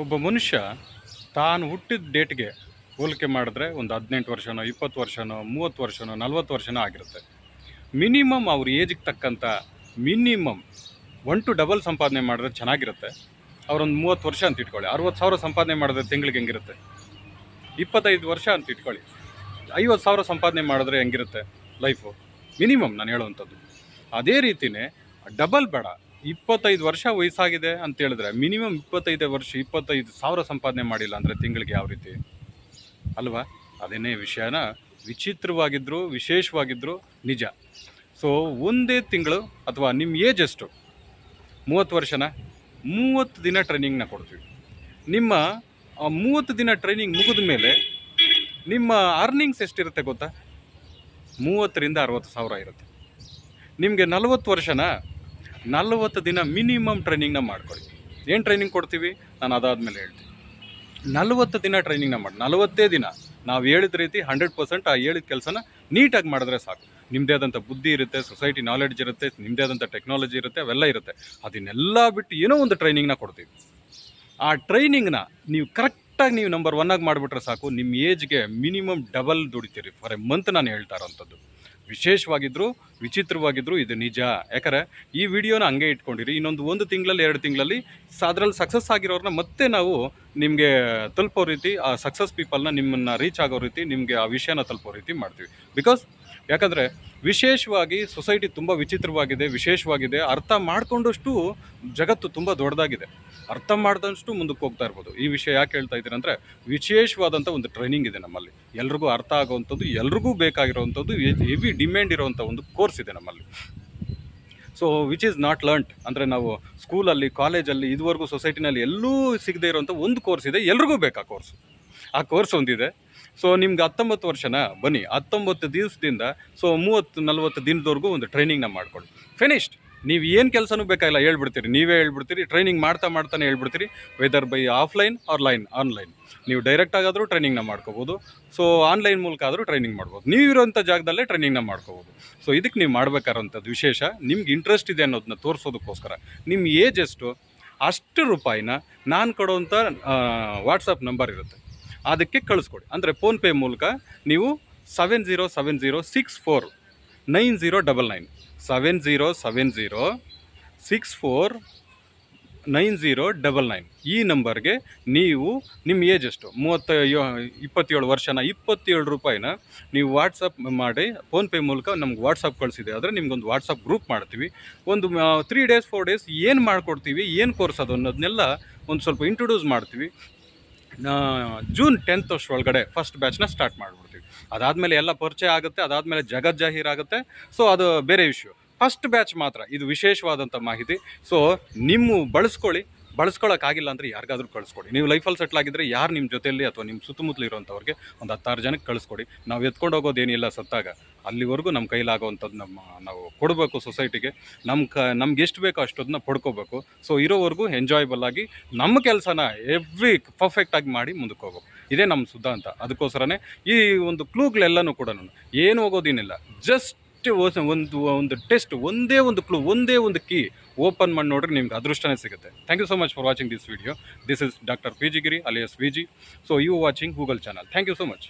ಒಬ್ಬ ಮನುಷ್ಯ ತಾನು ಹುಟ್ಟಿದ ಡೇಟ್ಗೆ ಹೋಲಿಕೆ ಮಾಡಿದ್ರೆ ಒಂದು ಹದಿನೆಂಟು ವರ್ಷನೋ, ಇಪ್ಪತ್ತು ವರ್ಷನೋ, ಮೂವತ್ತು ವರ್ಷನೋ, ನಲ್ವತ್ತು ವರ್ಷನೋ ಆಗಿರುತ್ತೆ. ಮಿನಿಮಮ್ ಅವ್ರ ಏಜಿಗೆ ತಕ್ಕಂಥ ಮಿನಿಮಮ್ ಒನ್ ಟು ಡಬಲ್ ಸಂಪಾದನೆ ಮಾಡಿದ್ರೆ ಚೆನ್ನಾಗಿರುತ್ತೆ. ಅವ್ರೊಂದು ಮೂವತ್ತು ವರ್ಷ ಅಂತ ಇಟ್ಕೊಳ್ಳಿ. ಅರವತ್ತು ಸಾವಿರ ಸಂಪಾದನೆ ಮಾಡಿದ್ರೆ ತಿಂಗಳಿಗೆ ಹೆಂಗಿರುತ್ತೆ? ಇಪ್ಪತ್ತೈದು ವರ್ಷ ಅಂತ ಇಟ್ಕೊಳ್ಳಿ. ಐವತ್ತು ಸಾವಿರ ಸಂಪಾದನೆ ಮಾಡಿದ್ರೆ ಹೆಂಗಿರುತ್ತೆ ಲೈಫು? ಮಿನಿಮಮ್ ನಾನು ಹೇಳುವಂಥದ್ದು. ಅದೇ ರೀತಿಯೇ ಡಬಲ್ ಬೇಡ. ಇಪ್ಪತ್ತೈದು ವರ್ಷ ವಯಸ್ಸಾಗಿದೆ ಅಂತ ಹೇಳಿದ್ರೆ, ಮಿನಿಮಮ್ ಇಪ್ಪತ್ತೈದೇ ವರ್ಷ, ಇಪ್ಪತ್ತೈದು ಸಾವಿರ ಸಂಪಾದನೆ ಮಾಡಿಲ್ಲ ಅಂದರೆ ತಿಂಗಳಿಗೆ ಯಾವ ರೀತಿ? ಅಲ್ವಾ? ಅದೇನೇ ವಿಷಯನ ವಿಚಿತ್ರವಾಗಿದ್ದರು ವಿಶೇಷವಾಗಿದ್ದರು ನಿಜ. ಸೊ ಒಂದೇ ತಿಂಗಳು ಅಥವಾ ನಿಮ್ಮ ಏಜ್ ಎಷ್ಟು? ಮೂವತ್ತು ವರ್ಷನ? ಮೂವತ್ತು ದಿನ ಟ್ರೈನಿಂಗ್ನ ಕೊಡ್ತೀವಿ. ನಿಮ್ಮ ಮೂವತ್ತು ದಿನ ಟ್ರೈನಿಂಗ್ ಮುಗಿದ ಮೇಲೆ ನಿಮ್ಮ ಅರ್ನಿಂಗ್ಸ್ ಎಷ್ಟಿರುತ್ತೆ ಗೊತ್ತಾ? ಮೂವತ್ತರಿಂದ ಅರವತ್ತು ಸಾವಿರ ಇರುತ್ತೆ. ನಿಮಗೆ ನಲವತ್ತು ವರ್ಷನ ನಲವತ್ತು ದಿನ ಮಿನಿಮಮ್ ಟ್ರೈನಿಂಗ್ನ ಮಾಡ್ಕೊಳ್ಳಿ ಏನು ಟ್ರೈನಿಂಗ್ ಕೊಡ್ತೀವಿ? ನಾನು ಅದಾದಮೇಲೆ ಹೇಳ್ತೀನಿ. ನಲವತ್ತು ದಿನ ಟ್ರೈನಿಂಗ್ನ ಮಾಡಿ, ನಲವತ್ತೇ ದಿನ. ನಾವು ಹೇಳಿದ ರೀತಿ ಹಂಡ್ರೆಡ್ ಪರ್ಸೆಂಟ್ ಆ ಹೇಳಿದ ಕೆಲಸನ ನೀಟಾಗಿ ಮಾಡಿದ್ರೆ ಸಾಕು. ನಿಮ್ಮದೇ ಆದಂಥ ಬುದ್ಧಿ ಇರುತ್ತೆ, ಸೊಸೈಟಿ ನಾಲೆಡ್ಜ್ ಇರುತ್ತೆ ನಿಮ್ಮದೇ ಆದಂಥ ಟೆಕ್ನಾಲಜಿ ಇರುತ್ತೆ, ಅವೆಲ್ಲ ಇರುತ್ತೆ. ಅದನ್ನೆಲ್ಲ ಬಿಟ್ಟು ಏನೋ ಒಂದು ಟ್ರೈನಿಂಗ್ನ ಕೊಡ್ತೀವಿ. ಆ ಟ್ರೈನಿಂಗ್ನ ನೀವು ಕರೆಕ್ಟಾಗಿ ನೀವು ನಂಬರ್ ಒನ್ನಾಗಿ ಮಾಡಿಬಿಟ್ರೆ ಸಾಕು. ನಿಮ್ಮ ಏಜ್ಗೆ ಮಿನಿಮಮ್ ಡಬಲ್ ದುಡಿತೀರಿ. ಫಾರ್ ಎ ಮಂತ್ ನಾನು ಹೇಳ್ತಾ ಇರೋಂಥದ್ದು. ವಿಶೇಷವಾಗಿದ್ದರು ವಿಚಿತ್ರವಾಗಿದ್ದರು ಇದು ನಿಜ. ಯಾಕಂದರೆ ಈ ವಿಡಿಯೋನ ಹಂಗೆ ಇಟ್ಕೊಂಡಿರಿ, ಇನ್ನೊಂದು ಒಂದು ತಿಂಗಳಲ್ಲಿ, ಎರಡು ತಿಂಗಳಲ್ಲಿ ಅದರಲ್ಲಿ ಸಕ್ಸಸ್ ಆಗಿರೋರನ್ನ ಮತ್ತೆ ನಾವು ನಿಮಗೆ ತಲುಪೋ ರೀತಿ, ಆ ಸಕ್ಸಸ್ ಪೀಪಲ್ನ ನಿಮ್ಮನ್ನು ರೀಚ್ ಆಗೋ ರೀತಿ ನಿಮಗೆ ಆ ವಿಷಯನ ತಲುಪೋ ರೀತಿ ಮಾಡ್ತೀವಿ. ಬಿಕಾಸ್ ಯಾಕಂದರೆ ವಿಶೇಷವಾಗಿ ಸೊಸೈಟಿ ತುಂಬ ವಿಚಿತ್ರವಾಗಿದೆ, ವಿಶೇಷವಾಗಿದೆ. ಅರ್ಥ ಮಾಡ್ಕೊಂಡಷ್ಟು ಜಗತ್ತು ತುಂಬ ದೊಡ್ಡದಾಗಿದೆ. ಅರ್ಥ ಮಾಡಿದಷ್ಟು ಮುಂದಕ್ಕೆ ಹೋಗ್ತಾ ಇರ್ಬೋದು. ಈ ವಿಷಯ ಯಾಕೆ ಹೇಳ್ತಾ ಇದ್ದೀನಿ ಅಂದರೆ ವಿಶೇಷವಾದಂಥ ಒಂದು ಟ್ರೈನಿಂಗ್ ಇದೆ ನಮ್ಮಲ್ಲಿ. ಎಲ್ರಿಗೂ ಅರ್ಥ ಆಗೋವಂಥದ್ದು, ಎಲ್ರಿಗೂ ಬೇಕಾಗಿರುವಂಥದ್ದು ಹೆವಿ ಡಿಮ್ಯಾಂಡ್ ಇರುವಂಥ ಒಂದು ಕೋರ್ಸ್ ಇದೆ ನಮ್ಮಲ್ಲಿ. So which is not learnt ಅಂದರೆ ನಾವು ಸ್ಕೂಲಲ್ಲಿ ಕಾಲೇಜಲ್ಲಿ ಇದುವರೆಗೂ ಸೊಸೈಟಿನಲ್ಲಿ ಎಲ್ಲೂ ಸಿಗದೇ ಇರೋವಂಥ ಒಂದು ಕೋರ್ಸ್ ಇದೆ. ಎಲ್ರಿಗೂ ಬೇಕಾ ಕೋರ್ಸ್ ಆ ಕೋರ್ಸ್ ಒಂದಿದೆ. ಸೊ ನಿಮ್ಗೆ ಹತ್ತೊಂಬತ್ತು ವರ್ಷನ, ಬನ್ನಿ, ಹತ್ತೊಂಬತ್ತು ದಿವಸದಿಂದ ಸೊ ಮೂವತ್ತು, ನಲ್ವತ್ತು ದಿನದವರೆಗೂ ಒಂದು ಟ್ರೈನಿಂಗ್ನ ಮಾಡ್ಕೊಳ್ಳಿ ಫಿನಿಶ್ಡ್ ನೀವು ಏನು ಕೆಲಸನೂ ಬೇಕಾಗಿಲ್ಲ, ಹೇಳ್ಬಿಡ್ತೀರಿ. ನೀವೇ ಹೇಳ್ಬಿಡ್ತೀರಿ ಟ್ರೈನಿಂಗ್ ಮಾಡ್ತಾ ಮಾಡ್ತಾನೆ ಹೇಳ್ಬಿಡ್ತೀರಿ. Whether by offline or line online ನೀವು ಡೈರೆಕ್ಟ್ ಆಗಾದರೂ ಟ್ರೈನಿಂಗ್ನ ಮಾಡ್ಕೋಬೋದು. ಸೊ ಆನ್ಲೈನ್ ಮೂಲಕ ಆದರೂ ಟ್ರೈನಿಂಗ್ ಮಾಡ್ಬೋದು. ನೀವು ಇರೋಂಥ ಜಾಗದಲ್ಲೇ ಟ್ರೈನಿಂಗ್ನ ಮಾಡ್ಕೋಬೋದು. ಸೊ ಇದಕ್ಕೆ ನೀವು ಮಾಡಬೇಕಾದಂಥದ್ದು ವಿಶೇಷ, ನಿಮ್ಗೆ ಇಂಟ್ರೆಸ್ಟ್ ಇದೆ ಅನ್ನೋದನ್ನ ತೋರಿಸೋದಕ್ಕೋಸ್ಕರ. ನಿಮ್ಮ ಏಜ್ ಎಷ್ಟು, ಅಷ್ಟು ರೂಪಾಯಿನ ನಾನು ಕೊಡೋವಂಥ ವಾಟ್ಸಪ್ ನಂಬರ್ ಇರುತ್ತೆ. ಅದಕ್ಕೆ ಕಳಿಸ್ಕೊಡಿ. ಅಂದರೆ ಫೋನ್ಪೇ ಮೂಲಕ ನೀವು seven zero seven zero six four nine zero double nine seven zero seven zero six four nine zero double nine ಈ ನಂಬರ್ಗೆ ನೀವು ನಿಮ್ಮ ಏಜ್ ಎಷ್ಟು? ಮೂವತ್ತ ಇಪ್ಪತ್ತೇಳು ವರ್ಷನ ಇಪ್ಪತ್ತೇಳು ರೂಪಾಯಿನ ನೀವು ವಾಟ್ಸಪ್ ಮಾಡಿ ಫೋನ್ಪೇ ಮೂಲಕ ನಮ್ಗೆ ವಾಟ್ಸಪ್ ಕಳಿಸಿದೆ. ಆದರೆ ನಿಮ್ಗೊಂದು ವಾಟ್ಸಪ್ ಗ್ರೂಪ್ ಮಾಡ್ತೀವಿ. ಒಂದು ತ್ರೀ ಡೇಸ್ ಫೋರ್ ಡೇಸ್ ಏನು ಮಾಡಿಕೊಡ್ತೀವಿ, ಏನು ಕೋರ್ಸ್ ಅದು ಅನ್ನೋದನ್ನೆಲ್ಲ ಒಂದು ಸ್ವಲ್ಪ ಇಂಟ್ರೊಡ್ಯೂಸ್ ಮಾಡ್ತೀವಿ. ಜೂನ್ ಟೆಂತ್ ಅಷ್ಟರೊಳಗಡೆ ಫಸ್ಟ್ ಬ್ಯಾಚ್ನ ಸ್ಟಾರ್ಟ್ ಮಾಡಿಬಿಡ್ತೀವಿ. ಅದಾದಮೇಲೆ ಎಲ್ಲ ಪರಿಚಯ ಆಗುತ್ತೆ, ಅದಾದಮೇಲೆ ಜಗತ್ ಜಾಹೀರಾಗುತ್ತೆ ಸೊ ಅದು ಬೇರೆ ವಿಷಯ. ಫಸ್ಟ್ ಬ್ಯಾಚ್ ಮಾತ್ರ, ಇದು ವಿಶೇಷವಾದಂಥ ಮಾಹಿತಿ. ಸೊ ನಿಮ್ಮ ಬಳಸ್ಕೊಳ್ಳಿ. ಬಳಸ್ಕೊಳ್ಳೋಕ್ಕಾಗಿಲ್ಲ ಅಂದರೆ ಯಾರಿಗಾದ್ರೂ ಕಳಿಸ್ಕೊಡಿ. ನೀವು ಲೈಫಲ್ಲಿ ಸೆಟ್ಲ್ ಆಗಿದ್ದರೆ ಯಾರು ನಿಮ್ಮ ಜೊತೆಯಲ್ಲಿ ಅಥವಾ ನಿಮ್ಮ ಸುತ್ತಮುತ್ತಲು ಇರೋಂಥವ್ರಿಗೆ ಒಂದು ಹತ್ತಾರು ಜನಕ್ಕೆ ಕಳಿಸ್ಕೊಡಿ. ನಾವು ಎತ್ಕೊಂಡು ಹೋಗೋದೇನಿಲ್ಲ ಸತ್ತಾಗ. ಅಲ್ಲಿವರೆಗೂ ನಮ್ಮ ಕೈಲಾಗೋವಂಥದ್ದು ನಮ್ಮ, ನಾವು ಕೊಡಬೇಕು ಸೊಸೈಟಿಗೆ ನಮ್ಮ ಕ, ನಮ್ಗೆ ಎಷ್ಟು ಬೇಕೋ ಅಷ್ಟೊದನ್ನ ಪಡ್ಕೋಬೇಕು. ಸೊ ಇರೋವರೆಗೂ ಎಂಜಾಯಬಲ್ ಆಗಿ ನಮ್ಮ ಕೆಲಸನ ಎವ್ರಿ ಪರ್ಫೆಕ್ಟಾಗಿ ಮಾಡಿ ಮುಂದಕ್ಕೆ ಹೋಗ್ಬೇಕು. ಇದೇ ನಮ್ಮ ಸಿದ್ಧಾಂತ ಅದಕ್ಕೋಸ್ಕರನೇ ಈ ಒಂದು ಕ್ಲೂಗಳೆಲ್ಲನೂ ಕೂಡ ಏನು ಹೋಗೋದೇನಿಲ್ಲ ಜಸ್ಟ್ ಒಂದು ಒಂದು ಟೆಸ್ಟ್ ಒಂದೇ ಒಂದು ಕ್ಲೂ ಒಂದೇ ಒಂದು ಕೀ ಓಪನ್ ಮಾಡಿ ನೋಡ್ರಿ ನಿಮ್ಗೆ ಅದೃಷ್ಟನೇ ಸಿಗುತ್ತೆ. Thank you so much for watching this video this is doctor P G Giri alias V G so you watching Google channel thank you so much